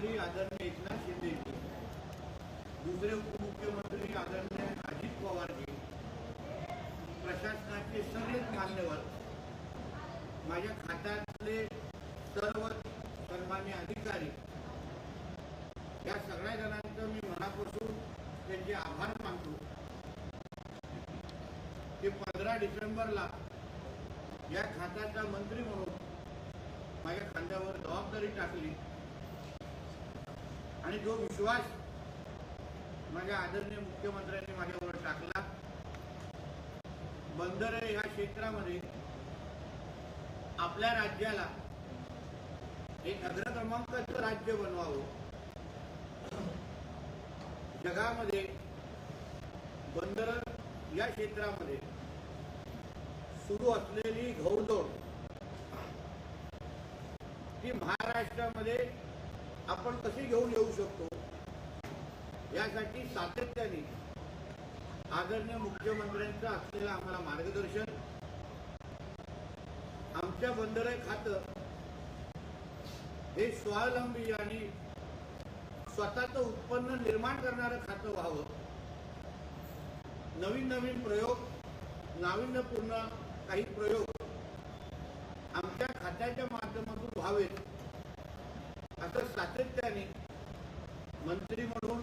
मुख्यमंत्री आदरणीय एकनाथ शिंदे दुसरे उपमुख्यमंत्री आदरणीय अजित पवारजी प्रशासनाचे सगळेच मान्यवर माझ्या खात्यातले सर्व सन्मान्य अधिकारी या सगळ्या जणांचं मी मनापासून त्यांचे आभार मानतो. की पंधरा डिसेंबरला या खात्याचा मंत्री म्हणून माझ्या खांद्यावर जबाबदारी टाकली. आणि जो विश्वास माझ्या आदरणीय मुख्यमंत्र्यांनी माझ्यावर टाकला बंदरे या क्षेत्रामध्ये आपल्या राज्याला एक अग्रक्रमांकाचं राज्य बनवावं. जगामध्ये बंदर या क्षेत्रामध्ये सुरू असलेली घौदोड ती महाराष्ट्रामध्ये आपण कशी घेऊन येऊ शकतो? यासाठी सातत्याने आदरणीय मुख्यमंत्र्यांचं असलेलं आम्हाला मार्गदर्शन आमच्या बंदरे खातं हे स्वावलंबी आणि स्वतःचं उत्पन्न निर्माण करणारं खातं व्हावं. नवीन नवीन प्रयोग नाविन्यपूर्ण काही प्रयोग आमच्या खात्याच्या माध्यमातून व्हावेत. असं सातत्याने मंत्री म्हणून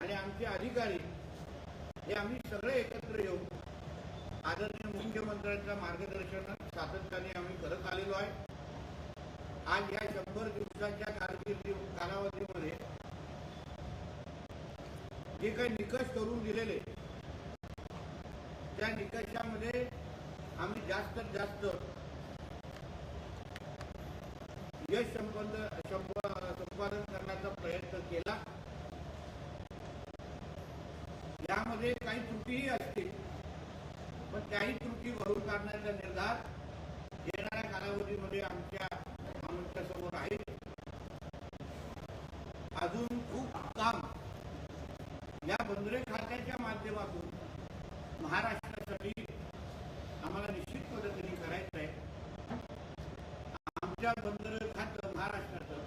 आणि आमचे अधिकारी हे आम्ही सगळे एकत्र येऊन आदरणीय मुख्यमंत्र्यांच्या मार्गदर्शनात सातत्याने आम्ही करत आलेलो आहे. आज या शंभर दिवसाच्या कारकिर्दी कालावधीमध्ये जे काही निकष करून दिलेले त्या निकषामध्ये आम्ही जास्तीत जास्त यश संबंध संपादन करण्याचा प्रयत्न केला. यामध्ये काही त्रुटीही असतील पण त्याही त्रुटी भरून काढण्याचा निर्धार येणाऱ्या कालावधीमध्ये आमच्यासमोर आहे. अजून खूप काम या बंदरे खात्याच्या माध्यमातून महाराष्ट्रासाठी आम्हाला निश्चित पद्धतीने करायचं आहे आमच्या बंदर महाराष्ट्राचं.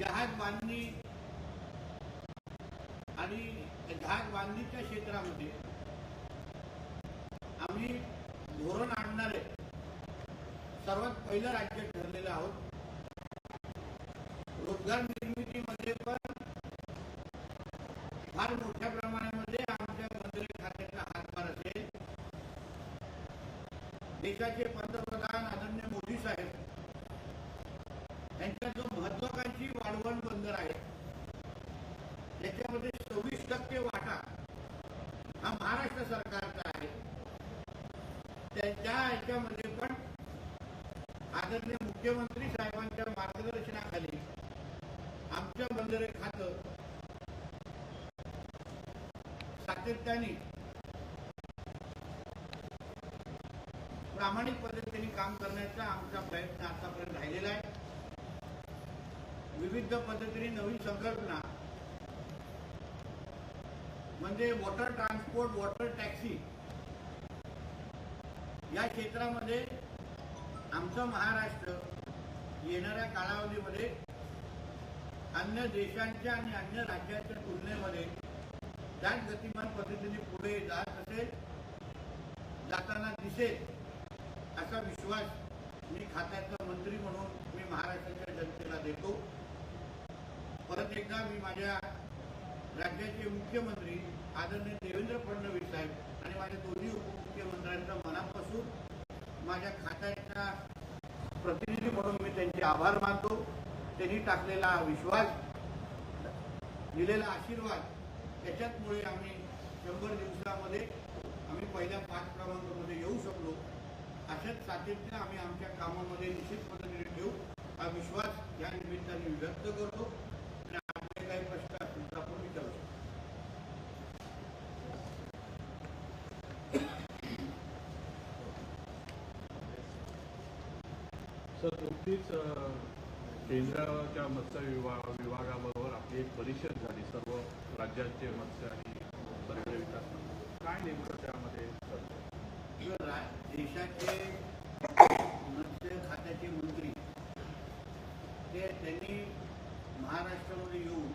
जहाज बांधणी आणि जहाज बांधणीच्या क्षेत्रामध्ये आम्ही धोरण आणणारे सर्वात पहिलं राज्य ठरलेलं आहोत. रोजगार निर्मितीमध्ये पण फार मोठ्या प्रमाणामध्ये आमच्या मंत्री खात्याचा हातभार असेल. देशाचे पंतप्रधान आदरणीय मोदी साहेब यांचा जो महत्वाकांक्षी वाढवण बंदर आहे. त्याच्यामध्ये सव्वीस टक्के वाटा हा महाराष्ट्र सरकारचा आहे. त्या ह्याच्यामध्ये पण आदरणीय मुख्यमंत्री साहेबांच्या मार्गदर्शनाखाली आमच्या बंदरे खातं सातत्याने प्रामाणिक पद्धतीने काम करण्याचा आमचा प्रयत्न आतापर्यंत राहिलेला आहे. विविध पद्धतीने नवीन संकल्पना. म्हणजे वॉटर ट्रान्सपोर्ट वॉटर टॅक्सी या क्षेत्रामध्ये आमचं महाराष्ट्र येणाऱ्या कालावधीमध्ये अन्य देशांच्या आणि अन्य राज्यांच्या तुलनेमध्ये त्याच गतिमान पद्धतीने पुढे जात असेल जाताना दिसेल असा विश्वास मी खात्याचा मंत्री म्हणून मी महाराष्ट्राच्या जनतेला देतो. परत एकदा मी माझ्या राज्याचे मुख्यमंत्री आदरणीय देवेंद्र फडणवीस साहेब आणि माझ्या दोन्ही उपमुख्यमंत्र्यांचा मनापासून माझ्या खात्याच्या प्रतिनिधी म्हणून मी त्यांचे आभार मानतो. त्यांनी टाकलेला विश्वास दिलेला आशीर्वाद त्याच्याचमुळे आम्ही शंभर दिवसामध्ये आम्ही पहिल्या पाच क्रमांकामध्ये येऊ शकलो. अशाच सातत्य आम्ही आमच्या कामामध्ये निश्चित पद्धतीने ठेवू हा विश्वास या निमित्ताने व्यक्त करतो. तर नुकतीच केंद्राच्या मत्स्य विभाग विभागाबरोबर आपली एक परिषद झाली. सर्व राज्यांचे मत्स्य आणि पर्यटन विकास काय नेमकं त्यामध्ये देशाचे मत्स्य खात्याचे मंत्री ते त्यांनी महाराष्ट्रामध्ये येऊन